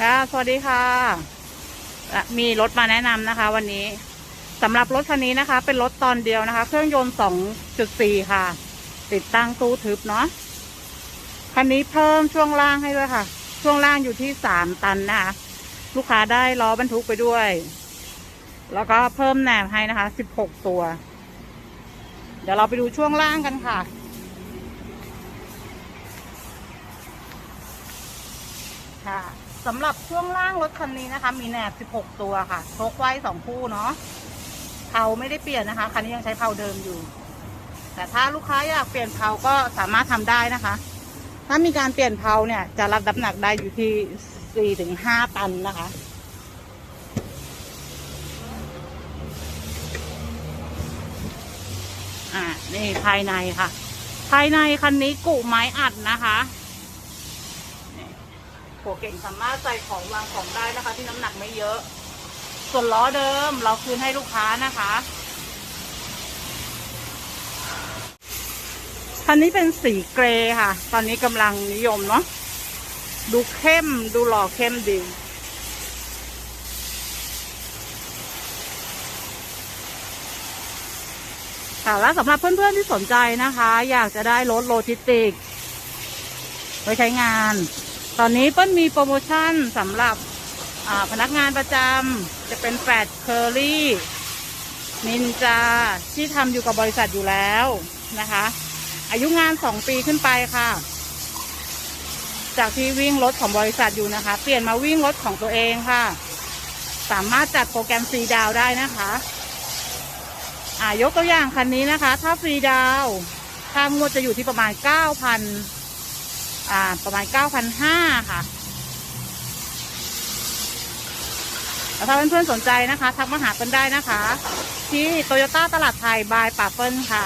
ค่ะ สวัสดีค่ะ มีรถมาแนะนำนะคะ วันนี้สำหรับรถคันนี้นะคะ เป็นรถตอนเดียวนะคะ เครื่องยนต์ 2.4 ค่ะ ติดตั้งตู้ทึบเนาะ คันนี้เพิ่มช่วงล่างให้ด้วยค่ะ ช่วงล่างอยู่ที่ 3 ตันนะคะ ลูกค้าได้ล้อบรรทุกไปด้วย แล้วก็เพิ่มแหนบให้นะคะ 16 ตัว เดี๋ยวเราไปดูช่วงล่างกันค่ะค่ะ สำหรับช่วงล่างรถคันนี้นะคะ มีแหนบ 16 ตัวค่ะโชคไว้สองคู่เนาะเผาไม่ได้เปลี่ยนนะคะ คันนี้ยังใช้เผาเดิมอยู่ แต่ถ้าลูกค้าอยากเปลี่ยนเผาก็สามารถทำได้นะคะ ถ้ามีการเปลี่ยนเผาเนี่ย จะรับน้ำหนักได้อยู่ที่ 4-5 ตันนะคะอ่านี่ภายในค่ะ ภายในคันนี้กุไม้อัดนะคะ หัวเก่งสามารถใส่ของวางของได้นะคะ ที่น้ำหนักไม่เยอะ ส่วนล้อเดิมเราคืนให้ลูกค้านะคะคันนี้เป็นสีเกรย์ค่ะ ตอนนี้กำลังนิยมเนาะดูเข้มดูหล่อเข้มดีค่ะแล้วสำหรับเพื่อนๆที่สนใจนะคะ อยากจะได้รถโลจิสติกไว้ใช้งาน ตอนนี้เปิ้ลมีโปรโมชั่นสำหรับพนักงานประจำจะเป็นแฟดเคอรี่นินจาที่ทำอยู่กับบริษัทอยู่แล้วนะคะ อายุงาน2ปีขึ้นไปค่ะ จากที่วิ่งรถของบริษัทอยู่นะคะ เปลี่ยนมาวิ่งรถของตัวเองค่ะ สามารถจัดโปรแกรมฟรีดาวได้นะคะอ่ายกตัวอย่างคันนี้นะคะ ถ้าฟรีดาวค่างวดจะอยู่ที่ประมาณ 9,000 อ่าประมาณ9,500ค่ะแล้วถ้าเพื่อนๆสนใจนะคะ ทักมาหาเปิ้ลได้นะคะ ที่โตโยต้าตลาดไทยบายป่าเปิ้ลค่ะ